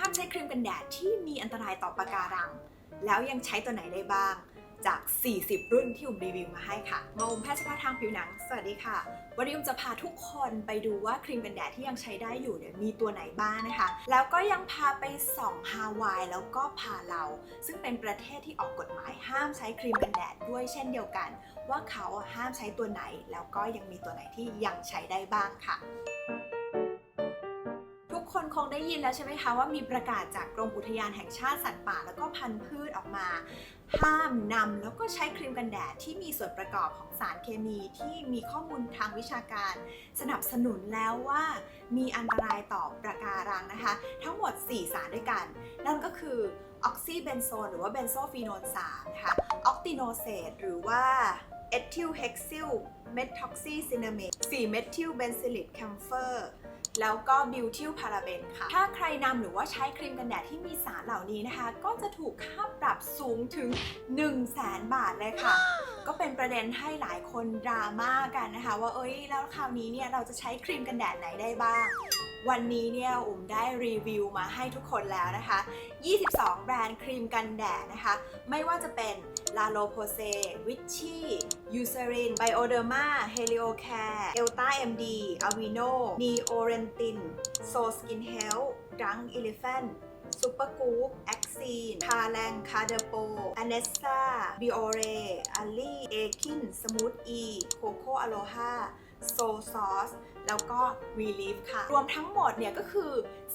ห้ามใช้ครีมกันแดดที่มีอันตรายต่อปะการัง แล้วยังใช้ตัวไหนได้บ้าง จาก 40 รุ่นที่อุ้มรีวิวมาให้ค่ะมาอุ้มแพทย์เฉพาะทางผิวหนัง สวัสดีค่ะ วันนี้อุ้มจะพาทุกคนไปดูว่าครีมกันแดดที่ยังใช้ได้อยู่เนี่ยมีตัวไหนบ้างนะคะ แล้วก็ยังพาไปส่องฮาวายแล้วก็พาเรา ซึ่งเป็นประเทศที่ออกกฎหมายห้ามใช้ครีมกันแดดด้วยเช่นเดียวกัน ว่าเขาห้ามใช้ตัวไหน แล้วก็ยังมีตัวไหนที่ยังใช้ได้บ้างค่ะ คนคงได้ยินแล้วใช่ไหมคะว่ามีประกาศจากกรมอุทยานแห่งชาติสัตว์ป่า แล้วก็พันธุ์พืชออกมา ห้ามนำแล้วก็ใช้ครีมกันแดดที่มีส่วนประกอบของสารเคมีที่มีข้อมูลทางวิชาการ สนับสนุนแล้วว่ามีอันตรายต่อประการังนะคะ ทั้งหมด 4 สารด้วยกัน นั่นก็คือออกซิเบนโซนหรือว่าเบนโซฟีโนน3นะคะออกติโนเซตหรือว่าเอทิลเฮกซิลเมทอกซีซินาเมต4เมทิลเบนซิลิกแคมเฟอร์ แล้วก็บิวทิลพาราเบนค่ะ ถ้าใครนำหรือว่าใช้ครีมกันแดดที่มีสารเหล่านี้นะคะ ก็จะถูกค่าปรับสูงถึง 1 0 0 0 0แสนบาทเลยค่ะ ก็เป็นประเด็นให้หลายคนดราม่ากันนะคะ ว่าเอ้ยแล้วคราวนี้เนี่ยเราจะใช้ครีมกันแดดไหนได้บ้าง วันนี้เนี่ยอุ่มได้รีวิวมาให้ทุกคนแล้วนะคะ 22 แบรนด์ครีมกันแดดนะคะ ไม่ว่าจะเป็น La l o p o s e Vichy Eucerin Bioderma Heliocare Elta MD Avino Neorentin So Skin Health Drunk Elephant Super Goop Axine คาแรงคาเดโปอเนสซาบิโอเรอลี่ เอคิน สมูทอี โคโคอโลฮา โซซอสแล้วก็ Relief ค่ะ รวมทั้งหมดเนี่ยก็คือ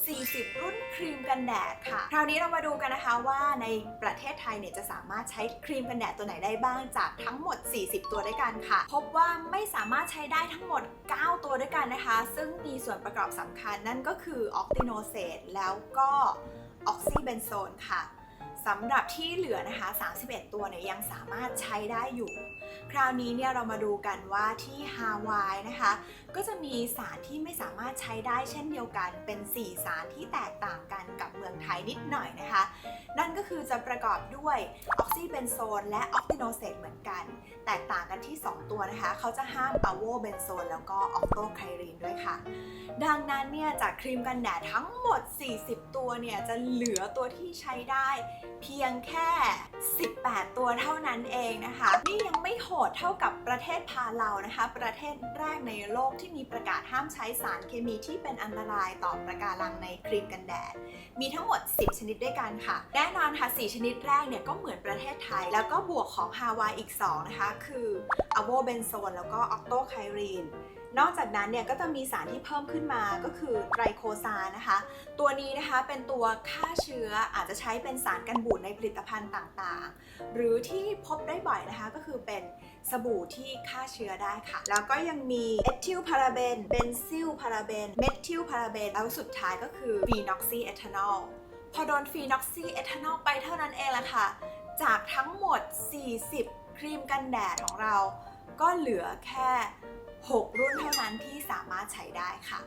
40 รุ่นครีมกันแดดค่ะ คราวนี้เรามาดูกันนะคะว่าในประเทศไทยเนี่ยจะสามารถใช้ครีมกันแดดตัวไหนได้บ้างจากทั้งหมด 40 ตัวด้วยกันค่ะ พบว่าไม่สามารถใช้ได้ทั้งหมด 9 ตัวด้วยกันนะคะ ซึ่งมีส่วนประกอบสำคัญนั่นก็คือออกติโนเซตแล้วก็ออกซิเบนโซนค่ะ สำหรับที่เหลือนะคะ 31 ตัวเนี่ยยังสามารถใช้ได้อยู่ คราวนี้เนี่ยเรามาดูกันว่าที่ฮาวายนะคะ ก็จะมีสารที่ไม่สามารถใช้ได้เช่นเดียวกัน เป็น 4 สารที่แตกต่างกันกับเมือง นิดหน่อยนะคะ นั่นก็คือจะประกอบด้วยออกซิเบนโซนและออกติโนเซตเหมือนกัน แตกต่างกันที่ 2 ตัวนะคะ เขาจะห้ามอะโวเบนโซนแล้วก็ออกโตไคลีนด้วยค่ะ ดังนั้นเนี่ยจากครีมกันแดดทั้งหมด 40 ตัวเนี่ยจะเหลือตัวที่ใช้ได้ เพียงแค่ 18 ตัวเท่านั้นเองนะคะ นี่ยังไม่โหดเท่ากับประเทศพาเลานะคะ ประเทศแรกในโลกที่มีประกาศห้ามใช้สารเคมีที่เป็นอันตรายต่อประการังในครีมกันแดด มีทั้งหมด10 ชนิดด้วยกันค่ะ แน่นอนค่ะ 4 ชนิดแรกเนี่ยก็เหมือนประเทศไทย แล้วก็บวกของฮาวายอีก 2 นะคะ คืออะโวเบนโซนแล้วก็ออกโตไคลีนนอกจากนั้นเนี่ยก็จะมีสารที่เพิ่มขึ้นมาก็คือไตรโคซานนะคะ ตัวนี้นะคะเป็นตัวฆ่าเชื้ออาจจะใช้เป็นสารกันบูดในผลิตภัณฑ์ต่างๆ หรือที่พบได้บ่อยนะคะก็คือเป็นสบู่ที่ฆ่าเชื้อได้ค่ะ แล้วก็ยังมีเอทิลพาราเบนเบนซิลพาราเบนเมทิลพาราเบนแล้วสุดท้ายก็คือฟีนอกซีเอทานอล พอโดนฟีนอกซีเอทานอลไปเท่านั้นเองละค่ะ จากทั้งหมด 40 ครีมกันแดดของเรา ก็เหลือแค่ 6 รุ่นเท่านั้นที่สามารถใช้ได้ค่ะ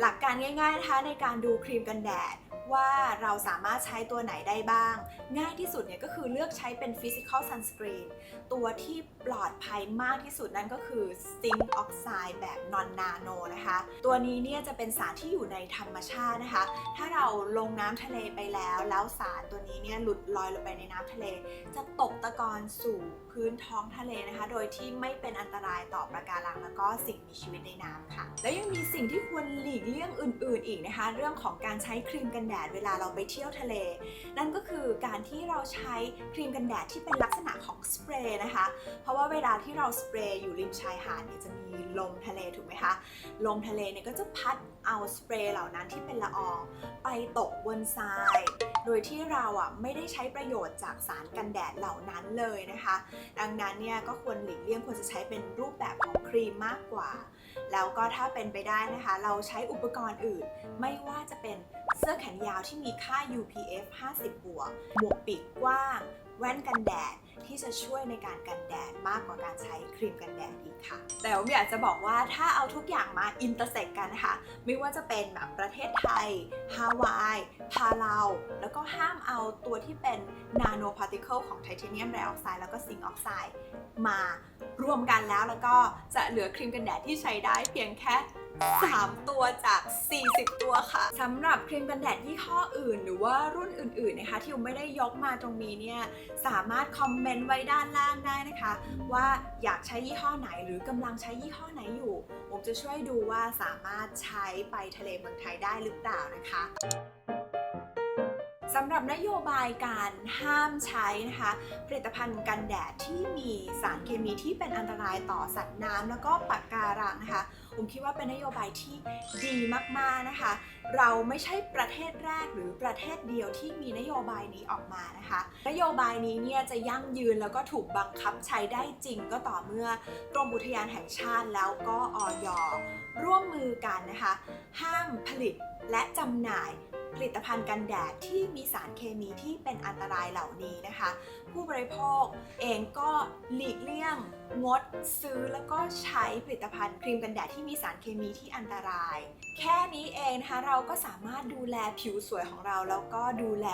หลักการง่ายๆนะคะในการดูครีมกันแดด ว่าเราสามารถใช้ตัวไหนได้บ้าง ง่ายที่สุดเนี่ยก็คือเลือกใช้เป็น Physical Sunscreen ตัวที่ปลอดภัยมากที่สุดนั่นก็คือ Zinc Oxide แบบ Non Nano นะคะ ตัวนี้เนี่ยจะเป็นสารที่อยู่ในธรรมชาตินะคะ ถ้าเราลงน้ำทะเลไปแล้ว แล้วสารตัวนี้เนี่ยหลุดลอยลงไปในน้ำทะเล จะตกตะกอนสู่พื้นท้องทะเลนะคะ โดยที่ไม่เป็นอันตรายต่อประการังแล้วก็สิ่งมีชีวิตในน้ำค่ะ แล้วยังมีสิ่งที่ควรหลีกเลี่ยงอื่น ๆ อีกนะคะ เรื่องของการใช้ครีมกันแดดเวลาเราไปเที่ยวทะเล นั่นก็คือการที่เราใช้ครีมกันแดดที่เป็นลักษณะของสเปรย์นะคะ เพราะว่าเวลาที่เราสเปรย์อยู่ริมชายหาดเนี่ยจะมีลมทะเลถูกไหมคะ ลมทะเลเนี่ยก็จะพัดเอาสเปรย์เหล่านั้นที่เป็นละอองไปตกบนทราย โดยที่เราอะไม่ได้ใช้ประโยชน์จากสารกันแดดเหล่านั้นเลยนะคะ ดังนั้นเนี่ยก็ควรหลีกเลี่ยงควรจะใช้เป็นรูปแบบของครีมมากกว่า แล้วก็ถ้าเป็นไปได้นะคะ เราใช้อุปกรณ์อื่นไม่ว่าจะเป็น เสื้อแขนยาวที่มีค่า UPF 50 บวก หมวกปีกกว้าง แว่นกันแดดที่จะช่วยในการกันแดดมากกว่าการใช้ครีมกันแดดอีกค่ะ แต่ผมอยากจะบอกว่าถ้าเอาทุกอย่างมาอินเตอร์เซ็กกันนะคะ ไม่ว่าจะเป็นแบบประเทศไทย ฮาวาย พาเลาแล้วก็ห้ามเอาตัวที่เป็นนาโนพาร์ติเคิลของไทเทเนียมไดออกไซด์แล้วก็ซิงค์ออกไซด์มารวมกันแล้วแล้วก็จะเหลือครีมกันแดดที่ใช้ได้เพียงแค่ 3 ตัวจาก 40 ตัวค่ะสำหรับครีมกันแดดยี่ห้ออื่น หรือว่ารุ่นอื่นๆนะคะ ที่ผมไม่ได้ยกมาตรงนี้เนี่ยสามารถคอมเมนต์ไว้ด้านล่างได้นะคะ ว่าอยากใช้ยี่ห้อไหนหรือกำลังใช้ยี่ห้อไหนอยู่ ผมจะช่วยดูว่าสามารถใช้ไปทะเลเมืองไทยได้หรือเปล่านะคะ สำหรับนโยบายการห้ามใช้นะคะ ผลิตภัณฑ์กันแดดที่มีสารเคมีที่เป็นอันตรายต่อสัตว์น้ำแล้วก็ปะการังนะคะผมคิดว่าเป็นนโยบายที่ดีมากๆนะคะ เราไม่ใช่ประเทศแรกหรือประเทศเดียวที่มีนโยบายนี้ออกมานะคะ นโยบายนี้เนี่ยจะยั่งยืนแล้วก็ถูกบังคับใช้ได้จริงก็ต่อเมื่อกรมอุทยานแห่งชาติแล้วก็ออยร่วมมือกันนะคะ ห้ามผลิตและจำหน่าย ผลิตภัณฑ์กันแดดที่มีสารเคมีที่เป็นอันตรายเหล่านี้นะคะ ผู้บริโภคเองก็หลีกเลี่ยงงดซื้อแล้วก็ใช้ผลิตภัณฑ์ครีมกันแดดที่มีสารเคมีที่อันตราย แค่นี้เองนะคะเราก็สามารถดูแลผิวสวยของเรา แล้วก็ดูแล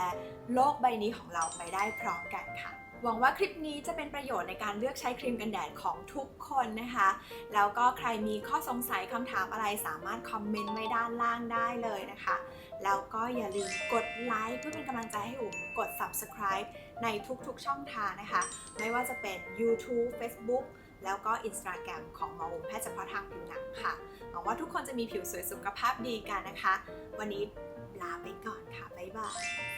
โลกใบนี้ของเราไปได้พร้อมกันค่ะ หวังว่าคลิปนี้จะเป็นประโยชน์ในการเลือกใช้ครีมกันแดดของทุกคนนะคะ แล้วก็ใครมีข้อสงสัยคำถามอะไรสามารถคอมเมนต์ไว้ด้านล่างได้เลยนะคะ แล้วก็อย่าลืมกดไลค์เพื่อเป็นกำลังใจให้อุ๋มกด subscribe ในทุกๆช่องทางนะคะ ไม่ว่าจะเป็น YouTube Facebook แล้วก็ Instagram ของหมออุ๋มแพทย์เฉพาะทางผิวหนังค่ะ หวังว่าทุกคนจะมีผิวสวยสุขภาพดีกันนะคะ วันนี้ลาไปก่อนค่ะ บ๊ายบาย